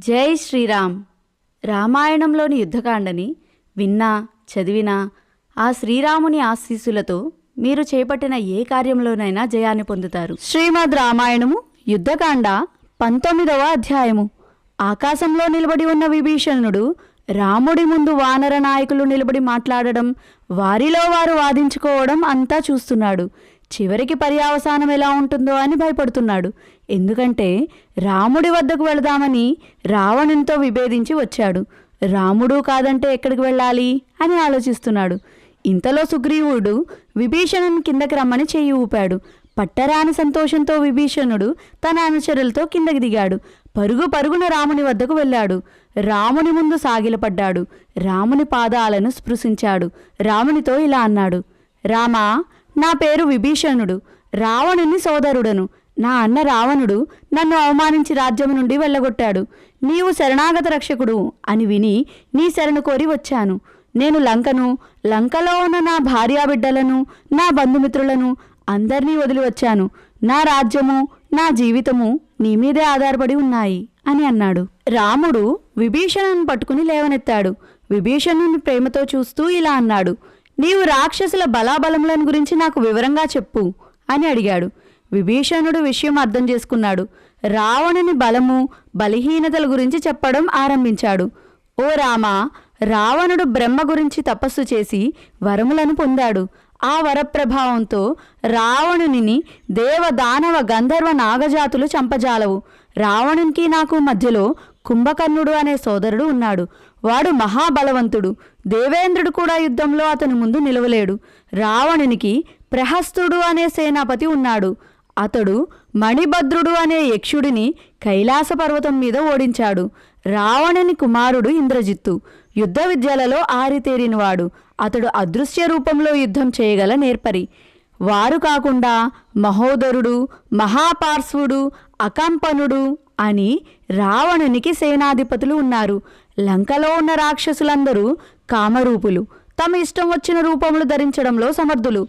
జై శ్రీరామ్. రామాయణంలోని యుద్ధకాండని విన్నా చదివినా ఆ శ్రీరాముని ఆశీస్సులతో మీరు చేపట్టిన ఏ కార్యంలోనైనా జయాన్ని పొందుతారు. శ్రీమద్ రామాయణము యుద్ధకాండ పంతొమ్మిదవ అధ్యాయము. ఆకాశంలో నిలబడి ఉన్న విభీషణుడు రాముడి ముందు వానర నాయకులు నిలబడి మాట్లాడడం వారిలో వారు వాదించుకోవడం అంతా చూస్తున్నాడు. చివరికి పర్యావసానం ఎలా ఉంటుందో అని భయపడుతున్నాడు. ఎందుకంటే రాముడి వద్దకు వెళదామని రావణునితో విభేదించి వచ్చాడు. రాముడు కాదంటే ఎక్కడికి వెళ్ళాలి? అని ఆలోచిస్తున్నాడు. ఇంతలో సుగ్రీవుడు విభీషణుని కిందకి రమ్మని చేయి ఊపాడు. పట్టరాని సంతోషంతో విభీషణుడు తన అనుచరులతో కిందకి దిగాడు. పరుగు పరుగున రాముని వద్దకు వెళ్ళాడు. రాముని ముందు సాగిలపడ్డాడు. రాముని పాదాలను స్పృశించాడు. రామునితో ఇలా అన్నాడు. రామా నా పేరు విభీషణుడు. రావణుని సోదరుడను. నా అన్న రావణుడు నన్ను అవమానించి రాజ్యం నుండి వెళ్ళగొట్టాడు. నీవు శరణాగత రక్షకుడు అని విని నీ శరణు కోరి వచ్చాను. నేను లంకను లంకలో ఉన్న నా భార్యాబిడ్డలను నా బంధుమిత్రులను అందరినీ వదిలి వచ్చాను. నా రాజ్యము నా జీవితము నీ మీదే ఆధారపడి ఉన్నాయి అని అన్నాడు. రాముడు విభీషణుని పట్టుకుని లేవనెత్తాడు. విభీషణుని ప్రేమతో చూస్తూ ఇలా అన్నాడు. నీవు రాక్షసుల బలాబలములను గురించి నాకు వివరంగా చెప్పు అని అడిగాడు. విభీషణుడు విషయం అర్థం చేసుకున్నాడు. రావణుని బలము బలహీనతల గురించి చెప్పడం ఆరంభించాడు. ఓ రామ రావణుడు బ్రహ్మ గురించి తపస్సు చేసి వరములను పొందాడు. ఆ వరప్రభావంతో రావణునిని దేవ దానవ గంధర్వ నాగజాతులు చంపజాలవు. రావణునికి నాకు మధ్యలో కుంభకర్ణుడు అనే సోదరుడు ఉన్నాడు. వాడు మహాబలవంతుడు. దేవేంద్రుడు కూడా యుద్ధంలో అతని ముందు నిలవలేడు. రావణునికి ప్రహస్తుడు అనే సేనాపతి ఉన్నాడు. అతడు మణిభద్రుడు అనే యక్షుడిని కైలాస పర్వతం మీద ఓడించాడు. రావణుని కుమారుడు ఇంద్రజిత్తు. యుద్ధ విద్యలలో ఆరితేరినవాడు. అతడు అదృశ్య రూపంలో యుద్ధం చేయగల నేర్పరి. వారు కాకుండా మహోదరుడు మహాపార్శ్వుడు అకంపనుడు అని రావణునికి సేనాధిపతులు ఉన్నారు. లంకలో ఉన్న రాక్షసులందరూ కామరూపులు. తమ ఇష్టం వచ్చిన రూపములు ధరించడంలో సమర్థులు.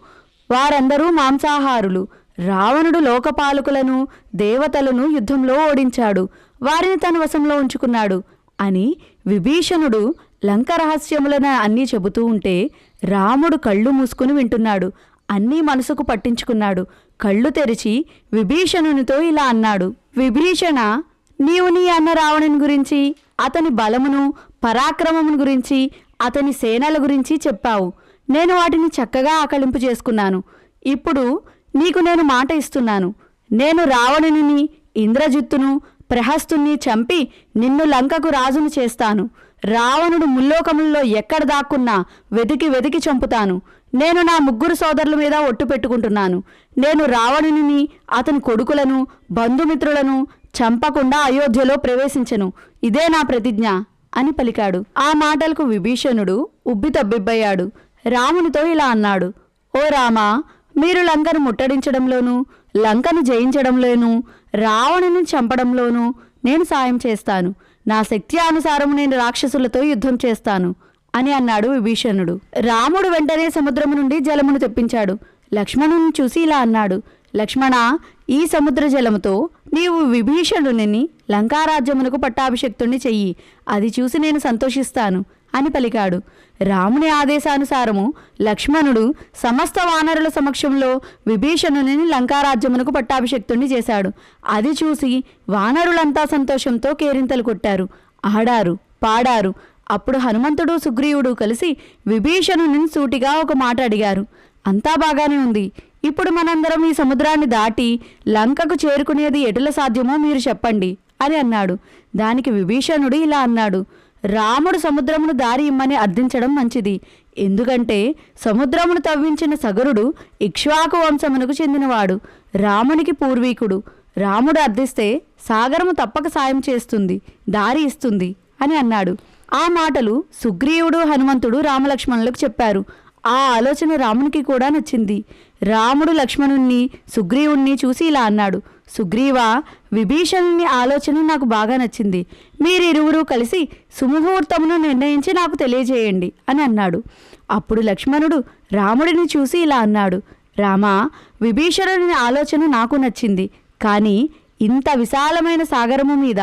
వారందరూ మాంసాహారులు. రావణుడు లోకపాలకులను దేవతలను యుద్ధంలో ఓడించాడు. వారిని తన వశంలో ఉంచుకున్నాడు అని విభీషణుడు లంక రహస్యములను అన్నీ చెబుతూ ఉంటే రాముడు కళ్ళు మూసుకుని వింటున్నాడు. అన్నీ మనసుకు పట్టించుకున్నాడు. కళ్ళు తెరిచి విభీషణునితో ఇలా అన్నాడు. విభీషణ నీవు నీ అన్న రావణుని గురించి అతని బలమును పరాక్రమమును గురించి అతని సేనల గురించి చెప్పావు. నేను వాటిని చక్కగా ఆకలింపు చేసుకున్నాను. ఇప్పుడు నీకు నేను మాట ఇస్తున్నాను. నేను రావణుని ఇంద్రజిత్తును ప్రహస్తుని చంపి నిన్ను లంకకు రాజును చేస్తాను. రావణుడు ముల్లోకముల్లో ఎక్కడ దాక్కున్నా వెతికి వెతికి చంపుతాను. నేను నా ముగ్గురు సోదరుల మీద ఒట్టు పెట్టుకుంటున్నాను. నేను రావణుని అతని కొడుకులను బంధుమిత్రులను చంపకుండా అయోధ్యలో ప్రవేశించను. ఇదే నా ప్రతిజ్ఞ అని పలికాడు. ఆ మాటలకు విభీషణుడు ఉబ్బి తబ్బిబ్బయ్యాడు. రామునితో ఇలా అన్నాడు. ఓ రామా మీరు లంకను ముట్టడించడంలోనూ లంకను జయించడంలోనూ రావణుని చంపడంలోనూ నేను సాయం చేస్తాను. నా శక్తి అనుసారం నేను రాక్షసులతో యుద్ధం చేస్తాను అని అన్నాడు విభీషణుడు. రాముడు వెంటనే సముద్రము నుండి జలమును తెప్పించాడు. లక్ష్మణుని చూసి ఇలా అన్నాడు. లక్ష్మణ ఈ సముద్ర జలముతో నీవు విభీషణుని లంకారాజ్యమునకు పట్టాభిషక్తుణ్ణి చెయ్యి. అది చూసి నేను సంతోషిస్తాను అని పలికాడు. రాముని ఆదేశానుసారము లక్ష్మణుడు సమస్త వానరుల సమక్షంలో విభీషణుని లంకారాజ్యమునకు పట్టాభిషక్తుణ్ణి చేశాడు. అది చూసి వానరులంతా సంతోషంతో కేరింతలు కొట్టారు. ఆడారు పాడారు. అప్పుడు హనుమంతుడు సుగ్రీవుడు కలిసి విభీషణుని సూటిగా ఒక మాట అడిగారు. అంతా బాగానే ఉంది. ఇప్పుడు మనందరం ఈ సముద్రాన్ని దాటి లంకకు చేరుకునేది ఎటుల సాధ్యమో మీరు చెప్పండి అని అన్నాడు. దానికి విభీషణుడు ఇలా అన్నాడు. రాముడు సముద్రమును దారి ఇమ్మని అర్థించడం మంచిది. ఎందుకంటే సముద్రమును తవ్వించిన సగరుడు ఇక్ష్వాకు వంశమునకు చెందినవాడు. రామునికి పూర్వీకుడు. రాముడు అర్థిస్తే సాగరము తప్పక సాయం చేస్తుంది దారి ఇస్తుంది అని అన్నాడు. ఆ మాటలు సుగ్రీవుడు హనుమంతుడు రామలక్ష్మణులకు చెప్పారు. ఆ ఆలోచన రామునికి కూడా నచ్చింది. రాముడు లక్ష్మణుణ్ణి సుగ్రీవుణ్ణి చూసి ఇలా అన్నాడు. సుగ్రీవా విభీషణుని ఆలోచన నాకు బాగా నచ్చింది. మీరిరువురు కలిసి సుముహూర్తమును నిర్ణయించి నాకు తెలియజేయండి అని అన్నాడు. అప్పుడు లక్ష్మణుడు రాముడిని చూసి ఇలా అన్నాడు. రామా విభీషణుని ఆలోచన నాకు నచ్చింది. కానీ ఇంత విశాలమైన సాగరము మీద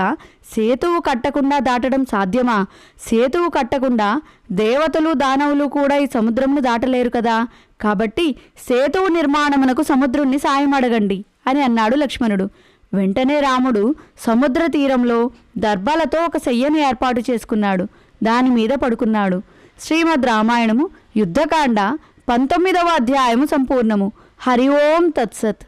సేతువు కట్టకుండా దాటడం సాధ్యమా? సేతువు కట్టకుండా దేవతలు దానవులు కూడా ఈ సముద్రమును దాటలేరు కదా? కాబట్టి సేతువు నిర్మాణమునకు సముద్రుణ్ణి సాయం అడగండి అని అన్నాడు లక్ష్మణుడు. వెంటనే రాముడు సముద్ర తీరంలో దర్భలతో ఒక శయ్యను ఏర్పాటు చేసుకున్నాడు. దాని మీద పడుకున్నాడు. శ్రీమద్ రామాయణము యుద్ధకాండ పంతొమ్మిదవ అధ్యాయము సంపూర్ణము. హరి ఓం తత్సత్.